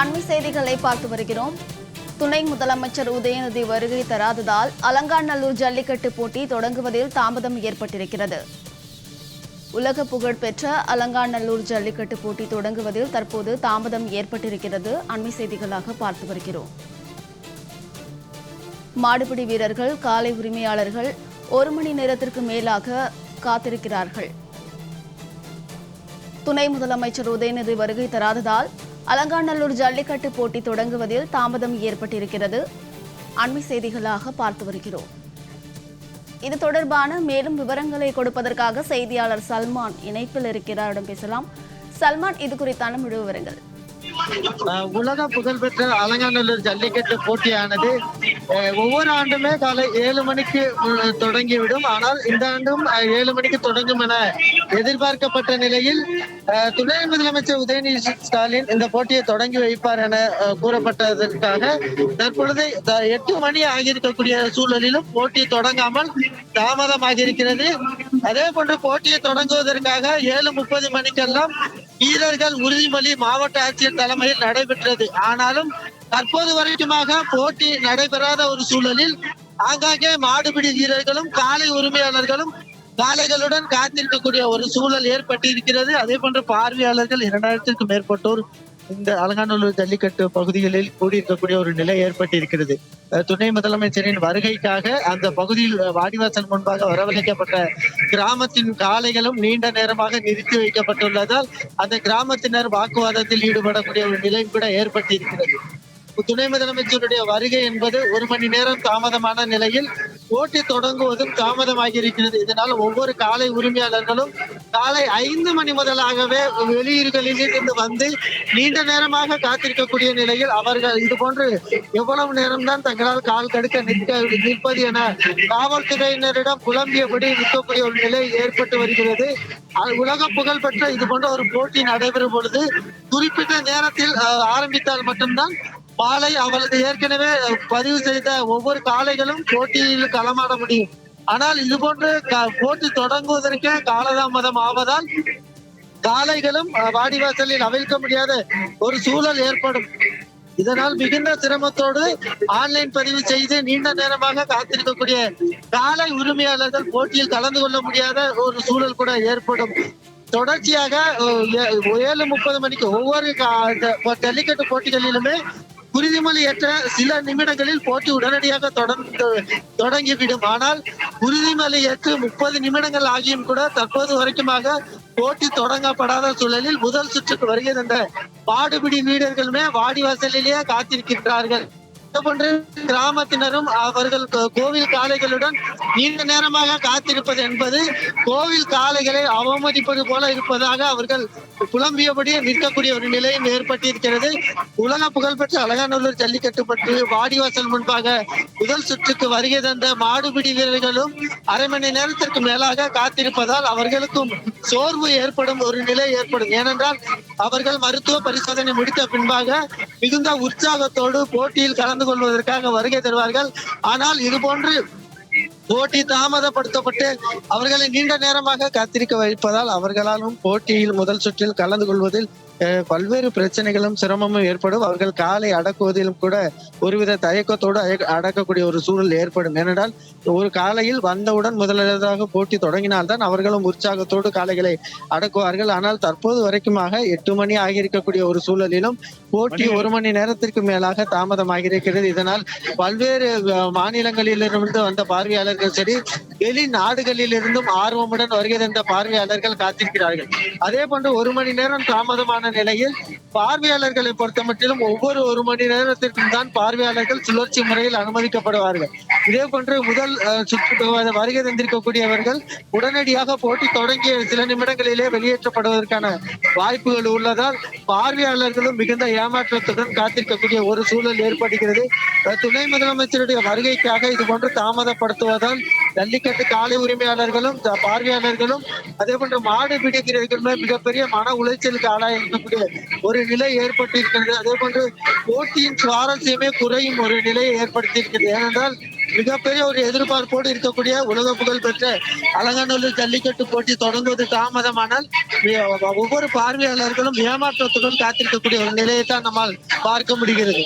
அண்மை செய்திகளை பார்த்து வருகிறோம். துணை முதலமைச்சர் உதயநிதி வருகை தராததால் அலங்காநல்லூர் ஜல்லிக்கட்டு போட்டி தொடங்குவதில் தாமதம் ஏற்பட்டிருக்கிறது. உலக புகழ் பெற்ற அலங்காநல்லூர் ஜல்லிக்கட்டு போட்டி தொடங்குவதில் தற்போது தாமதம் ஏற்பட்டிருக்கிறது. அண்மை செய்திகளாக பார்த்து வருகிறோம். மாடுபிடி வீரர்கள் காலை உரிமையாளர்கள் ஒரு மணி நேரத்திற்கு மேலாக காத்திருக்கிறார்கள். துணை முதலமைச்சர் உதயநிதி வருகை தராததால் அலங்காநல்லூர் ஜல்லிக்கட்டு போட்டி தொடங்குவதில் தாமதம் ஏற்பட்டிருக்கிறது. அண்மை செய்திகளாக பார்த்து வருகிறோம். இது தொடர்பான மேலும் விவரங்களை கொடுப்பதற்காக செய்தியாளர் சல்மான் இணைப்பில் இருக்கிறாரிடம் பேசலாம். சல்மான் இது குறித்தான முழு விவரங்கள். உலக புகழ்பெற்ற அலங்காநல்லூர் ஜல்லிக்கட்டு போட்டியானது ஒவ்வொரு ஆண்டுமே காலை ஏழு மணிக்கு தொடங்கிவிடும். ஆனால் இந்த ஆண்டும் ஏழு மணிக்கு தொடங்கும் என எதிர்பார்க்கப்பட்ட நிலையில் துணை முதலமைச்சர் உதயநிதி ஸ்டாலின் இந்த போட்டியை தொடங்கி வைப்பார் என கூறப்பட்டதற்காக தற்பொழுது த- எட்டு மணி ஆகியிருக்கக்கூடிய சூழலிலும் போட்டி தொடங்காமல் தாமதமாக இருக்கிறது அதே போன்று போட்டியை தொடங்குவதற்காக ஏழு முப்பது மணிக்கெல்லாம் வீரர்கள் உறுதிமொழி மாவட்ட ஆட்சியர் தலைமையில் நடைபெற்றது. ஆனாலும் தற்போது வரைக்குமாக போட்டி நடைபெறாத ஒரு சூழலில் ஆங்காங்கே மாடுபிடி வீரர்களும் காலை உரிமையாளர்களும் காளைகளுடன் காத்திருக்கக்கூடிய ஒரு சூழல் ஏற்பட்டிருக்கிறது. அதே போன்று பார்வையாளர்கள் இரண்டாயிரத்திற்கும் மேற்பட்டோர் இந்த அலங்காநல்லூர் ஜல்லிக்கட்டு பகுதிகளில் கூடியிருக்கக்கூடிய ஒரு நிலை ஏற்பட்டிருக்கிறது. துணை முதலமைச்சரின் வருகைக்காக அந்த பகுதியில் வாடிவாசல் முன்பாக வரவழைக்கப்பட்ட கிராமத்தின் காளைகளும் நீண்ட நேரமாக நிறுத்தி வைக்கப்பட்டுள்ளதால் அந்த கிராமத்தினர் வாக்குவாதத்தில் ஈடுபடக்கூடிய ஒரு நிலை கூட ஏற்பட்டிருக்கிறது. துணை முதலமைச்சருடைய வருகை என்பது ஒரு மணி நேரம் தாமதமான நிலையில் போட்டி தொடங்குவதும் தாமதமாகி இருக்கிறது இதனால் ஒவ்வொரு காலை உரிமையாளர்களும் காலை ஐந்து மணி முதலாகவே வெளியூர்களில் இருந்து வந்து நீண்ட நேரமாக காத்திருக்கக்கூடிய நிலையில் அவர்கள் இது போன்று எவ்வளவு நேரம்தான் தங்களால் கால் கடுக்க நிற்க நிற்பது என காவல்துறையினரிடம் புலம்பியபடி நிற்கக்கூடிய ஒரு நிலை ஏற்பட்டு வருகிறது. உலக புகழ் பெற்ற இது போன்ற ஒரு போட்டி நடைபெறும் பொழுது குறிப்பிட்ட நேரத்தில் அஹ், ஆரம்பித்தால் மட்டும்தான் மாலை அவளுக்கு ஏற்கனவே பதிவு செய்த ஒவ்வொரு காளைகளும் போட்டியில் களமாட முடியும். ஆனால் இது போன்று க- போட்டி தொடங்குவதற்கே காலதாமதம் ஆவதால் காளைகளும் வாடிவாசலில் அவிழ்க்க முடியாத ஒரு சூழல் ஏற்படும். இதனால் மிகுந்த சிரமத்தோடு ஆன்லைன் பதிவு செய்து நீண்ட நேரமாக காத்திருக்கக்கூடிய காலை உரிமையாளர்கள் போட்டியில் கலந்து கொள்ள முடியாத ஒரு சூழல் கூட ஏற்படும். தொடர்ச்சியாக ஏழு முப்பது மணிக்கு ஒவ்வொரு கா- ஜல்லிக்கட்டு போட்டிகளிலுமே உறுதிமொழி ஏற்ற சில நிமிடங்களில் போட்டி உடனடியாக தொடர்ந்து தொடங்கிவிடும். ஆனால் உறுதிமொழி ஏற்று முப்பது நிமிடங்கள் ஆகியும் கூட தற்போது வரைக்குமாக போட்டி தொடங்கப்படாத சூழலில் முதல் சுற்றுக்கு வருகை தந்த பாடுபிடி வீரர்களுமே வாடிவாசலிலேயே காத்திருக்கின்றார்கள். போன்று கிராமத்தினரும் அவர்கள் கோவில் காளைகளுடன் நீண்ட நேரமாக காத்திருப்பது என்பது கோவில் காலைகளை அவமதிப்பது போல இருப்பதாக அவர்கள் புலம்பியபடி நிற்கக்கூடிய ஒரு நிலையும் ஏற்பட்டிருக்கிறது. உலக புகழ்பெற்ற அலங்காநல்லூர் ஜல்லிக்கட்டு பற்றி வாடிவாசல் முன்பாக முதல் சுற்றுக்கு வருகை தந்த மாடுபிடி வீரர்களும் அரை மணி நேரத்திற்கு மேலாக காத்திருப்பதால் அவர்களுக்கும் சோர்வு ஏற்படும் ஒரு நிலை ஏற்படும். ஏனென்றால் அவர்கள் மருத்துவ பரிசோதனை முடித்த பின்பாக மிகுந்த உற்சாகத்தோடு போட்டியில் கலந்து கொள்வதற்காக வருகை தருவார்கள். ஆனால் இது போன்று போட்டி தாமதப்படுத்தப்பட்டு அவர்களை நீண்ட நேரமாக காத்திருக்க வைப்பதால் அவர்களாலும் போட்டியில் முதல் சுற்றில் கலந்து கொள்வதில் பல்வேறு பிரச்சனைகளும் சிரமமும் ஏற்படும். அவர்கள் காலை அடக்குவதிலும் கூட ஒருவித தயக்கத்தோடு அடக்கக்கூடிய ஒரு சூழல் ஏற்படும். ஏனென்றால் ஒரு காலையில் வந்தவுடன் முதலாவதாக போட்டி தொடங்கினால்தான் அவர்களும் உற்சாகத்தோடு காளைகளை அடக்குவார்கள். ஆனால் தற்போது வரைக்குமாக எட்டு மணி ஆகியிருக்கக்கூடிய ஒரு சூழலிலும் போட்டி ஒரு மணி நேரத்திற்கு மேலாக தாமதமாகியிருக்கிறது. இதனால் பல்வேறு மாநிலங்களிலிருந்து வந்த பார்வையாளர்கள் சரி வெளி நாடுகளில் இருந்தும் ஆர்வமுடன் வருகை தந்த பார்வையாளர்கள் காத்திருக்கிறார்கள். அதே போன்று ஒரு மணி நேரம் தாமதமான நிலையில் பார்வையாளர்களை பொறுத்தமட்டிலும் ஒவ்வொரு ஒரு மணி நேரத்திற்கும் தான் பார்வையாளர்கள் சுழற்சி முறையில் அனுமதிக்கப்படுவார்கள். இதே போன்று முதல் சுற்று வருகை தந்திருக்கக்கூடியவர்கள் உடனடியாக போட்டி தொடங்கிய சில நிமிடங்களிலே வெளியேற்றப்படுவதற்கான வாய்ப்புகள் உள்ளதால் பார்வையாளர்களும் மிகுந்த ஏமாற்றத்துடன் காத்திருக்கக்கூடிய ஒரு சூழல் ஏற்படுகிறது. துணை முதலமைச்சருடைய வருகைக்காக இது போன்று தாமதப்படுத்துவதால் ஜல்லிக்கட்டு காலை உரிமையாளர்களும் பார்வையாளர்களும் அதே போன்று மாடு பிடிக்கிறவர்களுமே மிகப்பெரிய மன உளைச்சலுக்கு ஆளாக இருக்கக்கூடிய ஒரு நிலை ஏற்பட்டிருக்கிறது. அதே போன்று போட்டியின் சுவாரஸ்யமே குறையும் ஒரு நிலையை ஏற்படுத்தியிருக்கிறது. ஏனென்றால் மிகப்பெரிய ஒரு எதிர்பார்ப்போடு இருக்கக்கூடிய உலக புகழ் பெற்ற அலங்காநல்லூர் ஜல்லிக்கட்டு போட்டி தொடங்குவது தாமதமானால் ஒவ்வொரு பார்வையாளர்களும் ஏமாற்றத்துடன் காத்திருக்கக்கூடிய ஒரு நிலையை தான் நம்மால் பார்க்க முடிகிறது.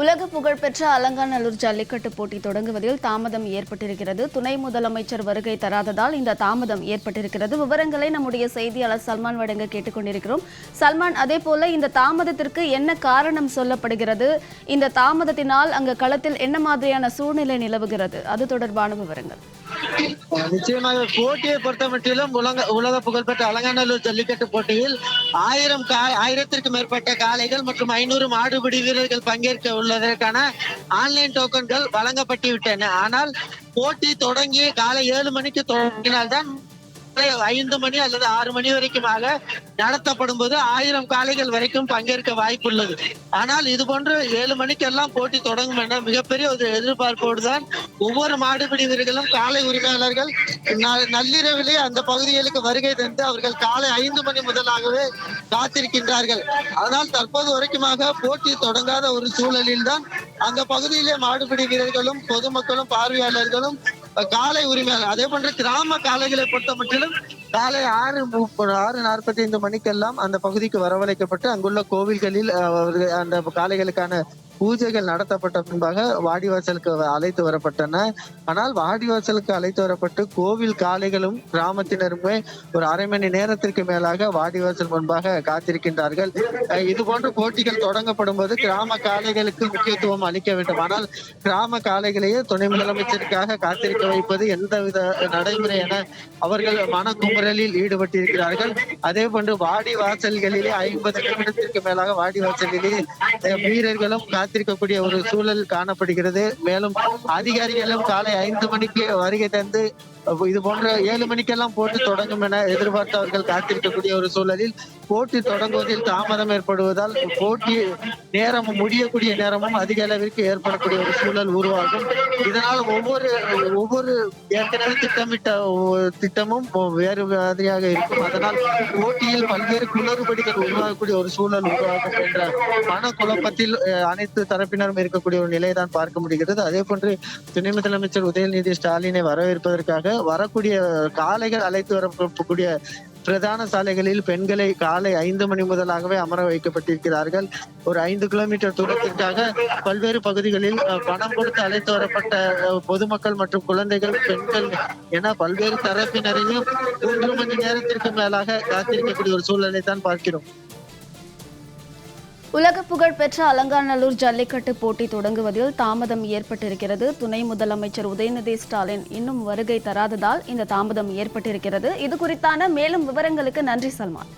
உலக புகழ்பெற்ற அலங்காநல்லூர் ஜல்லிக்கட்டு போட்டி தொடங்குவதில் தாமதம் ஏற்பட்டிருக்கிறது. துணை முதலமைச்சர் வருகை தராததால் இந்த தாமதம் ஏற்பட்டிருக்கிறது. விவரங்களை நம்முடைய செய்தியாளர் சல்மான் வழங்க கேட்டுக்கொண்டிருக்கிறோம். சல்மான் அதே போல இந்த தாமதத்திற்கு என்ன காரணம் சொல்லப்படுகிறது? இந்த தாமதத்தினால் அங்கு களத்தில் என்ன மாதிரியான சூழ்நிலை நிலவுகிறது? அது தொடர்பான விவரங்கள். நிச்சயமாக போட்டியை பொறுத்த மட்டிலும் உலக உலக புகழ்பெற்ற அலங்காநல்லூர் ஜல்லிக்கட்டு போட்டியில் ஆயிரம் கா ஆயிரத்திற்கும் மேற்பட்ட காளைகள் மற்றும் ஐநூறு மாடுபிடி வீரர்கள் பங்கேற்க உள்ளதற்கான ஆன்லைன் டோக்கன்கள் வழங்கப்பட்டு விட்டன. ஆனால் போட்டி தொடங்கி காலை ஏழு மணிக்கு தொடங்கினால்தான் ஐந்து மணி அல்லது ஆறு மணி வரைக்குமாக நடத்தப்படும் போது ஆயிரம் காளைகள் வரைக்கும் பங்கேற்க வாய்ப்புள்ளது. ஆனால் இது போன்று ஏழு மணிக்கெல்லாம் போட்டி தொடங்கும் என மிகப்பெரிய ஒரு எதிர்பார்ப்போடு தான் ஒவ்வொரு மாடுபிடி வீரர்களும் காலை உரிமையாளர்கள் நள்ளிரவிலே அந்த பகுதிகளுக்கு வருகை தந்து அவர்கள் காலை ஐந்து மணி முதலாகவே காத்திருக்கின்றார்கள். ஆனால் தற்போது வரைக்குமாக போட்டி தொடங்காத ஒரு சூழலில் தான் அந்த பகுதியிலே மாடுபிடி வீரர்களும் பொதுமக்களும் பார்வையாளர்களும் காலை உரிமையாளர். அதே போன்ற கிராம காலைகளை பொறுத்த மட்டிலும் காலை ஆறு முப்பது ஆறு நாற்பத்தி ஐந்து மணிக்கெல்லாம் அந்த பகுதிக்கு வரவழைக்கப்பட்டு அங்குள்ள கோவில்களில் அந்த காளைகளுக்கான பூஜைகள் நடத்தப்பட்ட பின்பாக வாடிவாசலுக்கு அழைத்து வரப்பட்டன. ஆனால் வாடிவாசலுக்கு அழைத்து வரப்பட்டு கோவில் காளைகளும் கிராமத்தினருமே ஒரு அரை மணி நேரத்திற்கு மேலாக வாடிவாசல் முன்பாக காத்திருக்கின்றார்கள். இது போன்ற போட்டிகள் தொடங்கப்படும் போது கிராம காளைகளுக்கு முக்கியத்துவம் அளிக்க வேண்டும். ஆனால் கிராம காளைகளையே துணை முதலமைச்சருக்காக காத்திருக்க வைப்பது எந்தவித நடைமுறை என அவர்கள் மனக்குமுறலில் ஈடுபட்டிருக்கிறார்கள். அதே போன்று வாடி வாசல்களிலே ஐம்பது நிமிடத்திற்கு மேலாக வாடி வாசலிலே வீரர்களும் காத்திருக்கக்கூடிய ஒரு சூழல் காணப்படுகிறது. மேலும் அதிகாரிகளும் காலை ஐந்து மணிக்கு வருகை தந்து இது போன்ற ஏழு மணிக்கெல்லாம் போட்டி தொடங்கும் என எதிர்பார்த்தவர்கள் காத்திருக்கக்கூடிய ஒரு சூழலில் போட்டி தொடங்குவதில் தாமதம் ஏற்படுவதால் போட்டி நேரமும் முடியக்கூடிய நேரமும் அதிக அளவிற்கு ஏற்படக்கூடிய ஒரு சூழல் உருவாகும். இதனால் ஒவ்வொரு ஒவ்வொரு ஏற்கனவே திட்டமிட்ட திட்டமும் வேறு மாதிரியாக இருக்கும். அதனால் போட்டியில் பல்வேறு குளறுபடிகள் உருவாகக்கூடிய ஒரு சூழல் உருவாகும் என்ற மனக்குழப்பத்தில் அனைத்து தரப்பினரும் இருக்கக்கூடிய ஒரு நிலையை தான் பார்க்க முடிகிறது. அதே போன்று துணை முதலமைச்சர் உதயநிதி ஸ்டாலினை வரவேற்பதற்காக வரக்கூடிய காளைகள் அழைத்து வரக்கூடிய பிரதான சாலைகளில் பெண்களை காலை ஐந்து மணி முதலாகவே அமர வைக்கப்பட்டிருக்கிறார்கள். ஒரு ஐந்து கிலோமீட்டர் தூரத்திற்காக பல்வேறு பகுதிகளில் பணம் கொடுத்து அழைத்து வரப்பட்ட பொதுமக்கள் மற்றும் குழந்தைகள் பெண்கள் என பல்வேறு தரப்பினரையும் மூன்று மணி நேரத்திற்கு மேலாக காத்திருக்கக்கூடிய ஒரு சூழலை தான் பார்க்கிறோம். உலக புகழ்பெற்ற அலங்காநல்லூர் ஜல்லிக்கட்டு போட்டி தொடங்குவதில் தாமதம் ஏற்பட்டிருக்கிறது. துணை முதலமைச்சர் உதயநிதி ஸ்டாலின் இன்னும் வருகை தராததால் இந்த தாமதம் ஏற்பட்டிருக்கிறது. இது குறித்தான மேலும் விவரங்களுக்கு நன்றி சல்மான்.